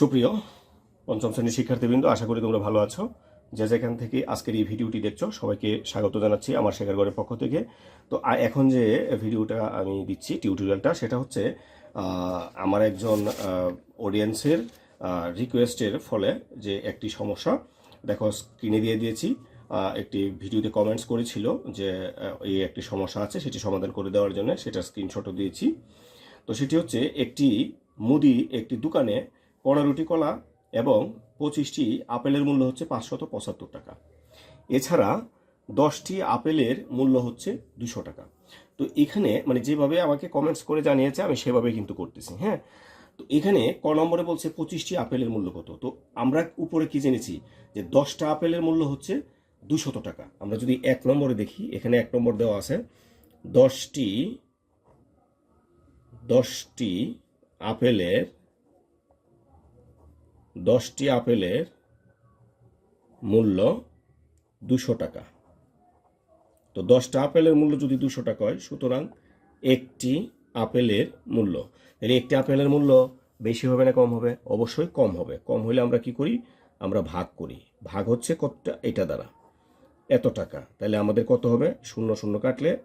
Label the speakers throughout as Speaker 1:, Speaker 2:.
Speaker 1: সুপ্রিয়, পঞ্চম শ্রেণির শিক্ষার্থীবৃন্দ, আশা করি তোমরা ভালো আছো। যে যেখান থেকে আজকের এই ভিডিওটি দেখছ, সবাইকে স্বাগত জানাচ্ছি আমার শেখার ঘরের পক্ষ থেকে। তো এখন যে ভিডিওটা আমি দিচ্ছি, টিউটোরিয়ালটা, সেটা হচ্ছে আমার একজন অডিয়েন্সের রিকোয়েস্টের ফলে যে একটি সমস্যা। দেখো স্ক্রিনে দিয়ে দিয়েছি একটি ভিডিওতে কমেন্টস করেছিল যে এই একটি সমস্যা আছে, সেটি সমাধান করে দেওয়ার জন্য সেটা স্ক্রিনশটও দিয়েছি। তো, সেটি হচ্ছে, একটি মুদি, একটি দোকানে পনেরোটি কলা এবং পঁচিশটি আপেলের মূল্য হচ্ছে পাঁচশত পঁচাত্তর টাকা। এছাড়া দশটি আপেলের মূল্য হচ্ছে দুশো টাকা। তো এখানে মানে যেভাবে আমাকে কমেন্টস করে জানিয়েছে, আমি সেভাবে কিন্তু করতেছি হ্যাঁ? তো এখানে ক নম্বরে বলছে পঁচিশটি আপেলের মূল্য কত? তো আমরা উপরে কি জেনেছি? যে দশটা আপেলের মূল্য হচ্ছে দুশত টাকা। আমরা যদি এক নম্বরে দেখি, এখানে এক নম্বর দেওয়া আছে, দশটি দশটি আপেলের দশটি আপেলের মূল্য দুশো টাকা। তো দশটা আপেলের মূল্য যদি দুশো টাকা হয়, সুতরাং একটি আপেলের মূল্য। তাহলে একটি আপেলের মূল্য বেশি হবে না কম হবে? অবশ্যই কম হবে। কম হলে আমরা কি করি? আমরা ভাগ করি। ভাগ হচ্ছে কতটা? এটা দ্বারা। এত টাকা। তাহলে আমাদের কত হবে? শূন্য শূন্য কাটলে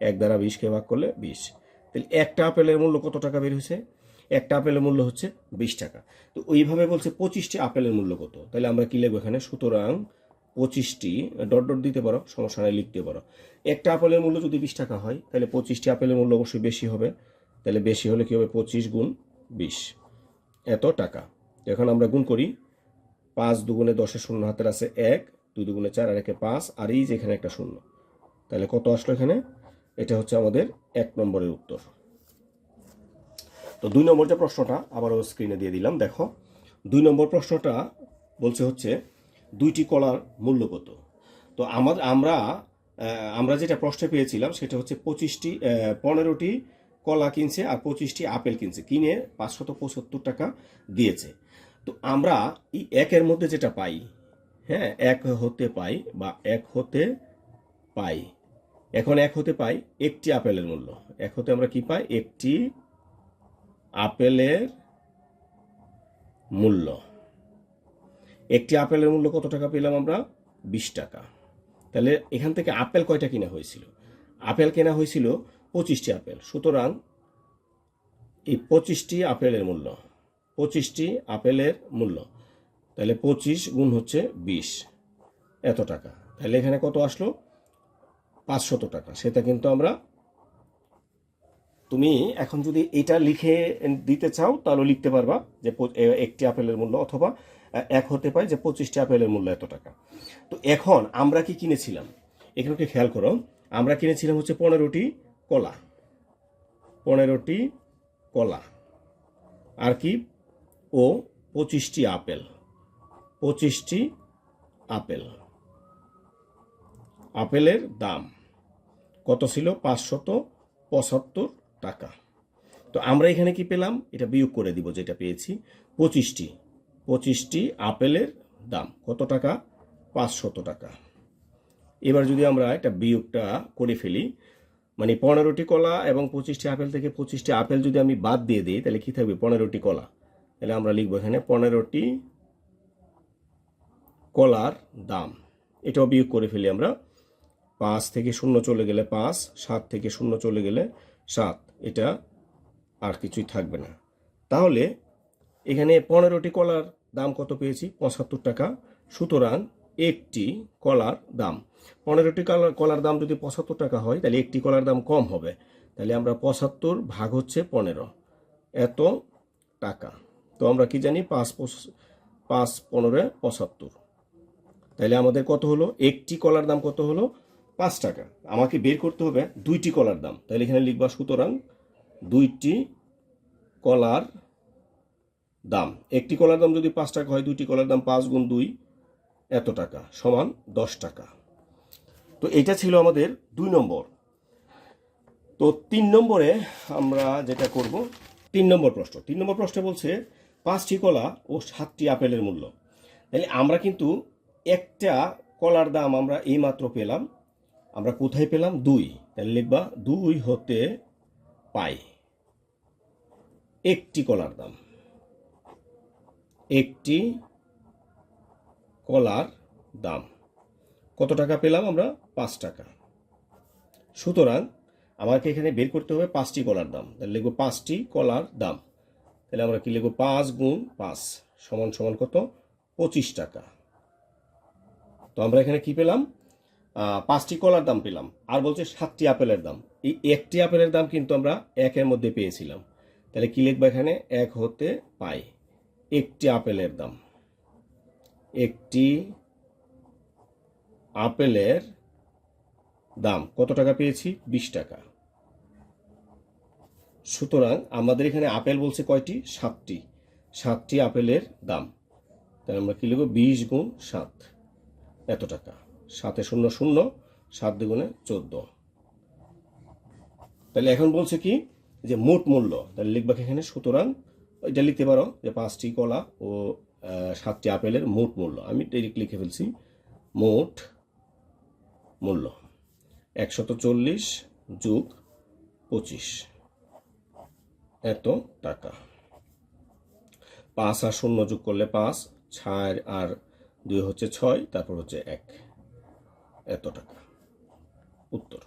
Speaker 1: এক দ্বারা বিশকে ভাগ করলে বিশ। তাহলে একটা আপেলের মূল্য কত টাকা বের হয়েছে? একটা আপেলের মূল্য হচ্ছে বিশ টাকা। তো ওইভাবে বলছে পঁচিশটি আপেলের মূল্য কত? তাহলে আমরা কি লিখব এখানে? সুতরাং পঁচিশটি, ডট ডট দিতে পারো, সমস্যা নাই, লিখতে পারো। একটা আপেলের মূল্য যদি বিশ টাকা হয়, তাহলে পঁচিশটি আপেলের মূল্য অবশ্যই বেশি হবে। তাহলে বেশি হলে কি হবে? পঁচিশ গুণ বিশ। এত টাকা। এখন আমরা গুণ করি। পাঁচ দুগুণে দশের শূন্য হাতের আছে এক, দুই দুগুণে চার, আর একে পাঁচ, আর এই যে এখানে একটা শূন্য। তাহলে কত আসলো এখানে? এটা হচ্ছে আমাদের এক নম্বরের উত্তর। তো দুই নম্বর যে প্রশ্নটা আবারও স্ক্রিনে দিয়ে দিলাম, দেখো। দুই নম্বর প্রশ্নটা বলছে হচ্ছে, দুইটি কলার মূল্য কত? তো আমার, আমরা আমরা যেটা প্রশ্নে পেয়েছিলাম সেটা হচ্ছে পঁচিশটি পনেরোটি কলা কিনছে আর পঁচিশটি আপেল কিনছে। কিনে পাঁচশত পঁচাত্তর টাকা দিয়েছে। তো আমরা এই একের মধ্যে যেটা পাই হ্যাঁ এক হতে পাই বা এক হতে পাই। এখন এক হতে পাই একটি আপেলের মূল্য। এক হতে আমরা কি পাই? একটি আপেলের মূল্য। একটি আপেলের মূল্য কত টাকা পেলাম আমরা? বিশ টাকা। তাহলে এখান থেকে আপেল কয়টা কেনা হয়েছিল? আপেল কেনা হয়েছিল পঁচিশটি আপেল। সুতরাং এই পঁচিশটি আপেলের মূল্য। পঁচিশটি আপেলের মূল্য। তাহলে পঁচিশ গুণ হচ্ছে বিশ। এত টাকা। তাহলে এখানে কত আসলো? পাঁচশত টাকা। সেটা কিন্তু আমরা তুমি এখন যদি এটা লিখে দিতে চাও, তাহলে লিখতে পারবা যে একটি আপেলের মূল্য অথবা এক হতে পারে যে পঁচিশটি আপেলের মূল্য এত টাকা। তো এখন আমরা কি কিনেছিলাম? এখানে একটু খেয়াল করো, আমরা কিনেছিলাম হচ্ছে পনেরোটি কলা। পনেরোটি কলা। আর কি? ও পঁচিশটি আপেল। পঁচিশটি আপেল। আপেলের দাম কত ছিল? পাঁচশত পঁচাত্তর টাকা। তো আমরা এখানে কি পেলাম? এটা বিয়োগ করে দিব যেটা পেয়েছি, পঁচিশটি। পঁচিশটি আপেলের দাম। কত টাকা? পাঁচশত টাকা। এবার যদি আমরা এটা বিয়োগটা করে ফেলি মানে পনেরোটি কলা এবং পঁচিশটি আপেল থেকে পঁচিশটি আপেল যদি আমি বাদ দিয়ে দিই, তাহলে কি থাকবে? পনেরোটি কলা। তাহলে আমরা লিখব এখানে পনেরোটি কলার দাম। এটাও বিয়োগ করে ফেলি আমরা। পাঁচ থেকে শূন্য চলে গেলে পাঁচ, সাত থেকে শূন্য চলে গেলে সাত। এটা আর কিছুই থাকবে না। তাহলে এখানে পনেরোটি কলার দাম কত পেয়েছি? পঁচাত্তর টাকা। সুতরাং একটি কলার দাম। পনেরোটি কলার কলার দাম যদি পঁচাত্তর টাকা হয়, তাহলে একটি কলার দাম কম হবে। তাহলে আমরা পঁচাত্তর ভাগ হচ্ছে পনেরো। এত টাকা। তো আমরা কি জানি? পাঁচ পাঁচ পনেরো পঁচাত্তর। তাহলে আমাদের কত হলো? একটি কলার দাম কত হলো? পাঁচ টাকা। আমাকে বের করতে হবে দুইটি কলার দাম। তাহলে এখানে লিখবা সুতরাং দুইটি কলার দাম। একটি কলার দাম যদি পাঁচ টাকা হয়, দুইটি কলার দাম পাঁচ গুণ দুই, এত টাকা সমান দশ টাকা। তো এটা ছিল আমাদের দুই নম্বর। তো তিন নম্বরে আমরা যেটা করব, তিন নম্বর প্রশ্ন। তিন নম্বর প্রশ্নে বলছে, পাঁচটি কলা ও সাতটি আপেলের মূল্য। তাহলে আমরা কিন্তু একটা কলার দাম আমরা এইমাত্র পেলাম আমরা কোথায় পেলাম? দুই। তাহলে লিখবা, দুই হতে পাই। একটি কলার দাম। একটি কলার দাম। কত টাকা পেলাম আমরা? পাঁচ টাকা। সুতরাং আমাকে এখানে বের করতে হবে পাঁচটি কলার দাম। তাহলে লিখব পাঁচটি কলার দাম। তাহলে আমরা কি লিখব? পাঁচ গুণ পাঁচ সমান সমান কত? পঁচিশ টাকা। তো আমরা এখানে কি পেলাম? পাঁচটি কলার দাম পেলাম। আর বলছে সাতটি আপেলের দাম। এই একটি আপেলের দাম কিন্তু আমরা একের মধ্যে পেয়েছিলাম। তাহলে কি লিখব এখানে? এক হতে পাই। একটি আপেলের দাম। একটি আপেলের দাম। কত টাকা পেয়েছি? বিশ টাকা। সুতরাং আমাদের এখানে আপেল বলছে কয়টি? সাতটি। সাতটি আপেলের দাম। তাহলে আমরা কি লিখব? বিশ গুণ সাত। এত টাকা। সাতে শূন্য শূন্য, সাত দুগুণে চোদ্দ। তাহলে এখন বলছে কি? যে মোট মূল্য, তাহলে লিখবা এখানে? সুতরাং এটা লিখতে পারো যে পাঁচটি কলা ও সাতটি আপেলের মোট মূল্য। আমি ডাইরেক্ট লিখে ফেলছি, মোট মূল্য। একশত চল্লিশ যোগ পঁচিশ, এত টাকা। পাঁচ আর শূন্য যোগ করলে পাঁচ ছয় আর দুই হচ্ছে ছয়, তারপর হচ্ছে এক। এত টাকা উত্তর।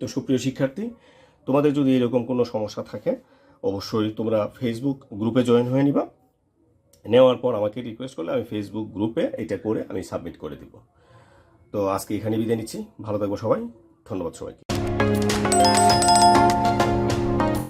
Speaker 1: তো সুপ্রিয় শিক্ষার্থী, তোমাদের যদি এরকম কোনো সমস্যা থাকে, অবশ্যই তোমরা ফেসবুক গ্রুপে জয়েন হয়ে নিবা। নেওয়ার পর আমাকে রিকোয়েস্ট করলে আমি ফেসবুক গ্রুপে এটা করে আমি সাবমিট করে দিব। তো আজকে এখানে বিদায় নিচ্ছি। ভালো থাকব সবাই। ধন্যবাদ সবাইকে।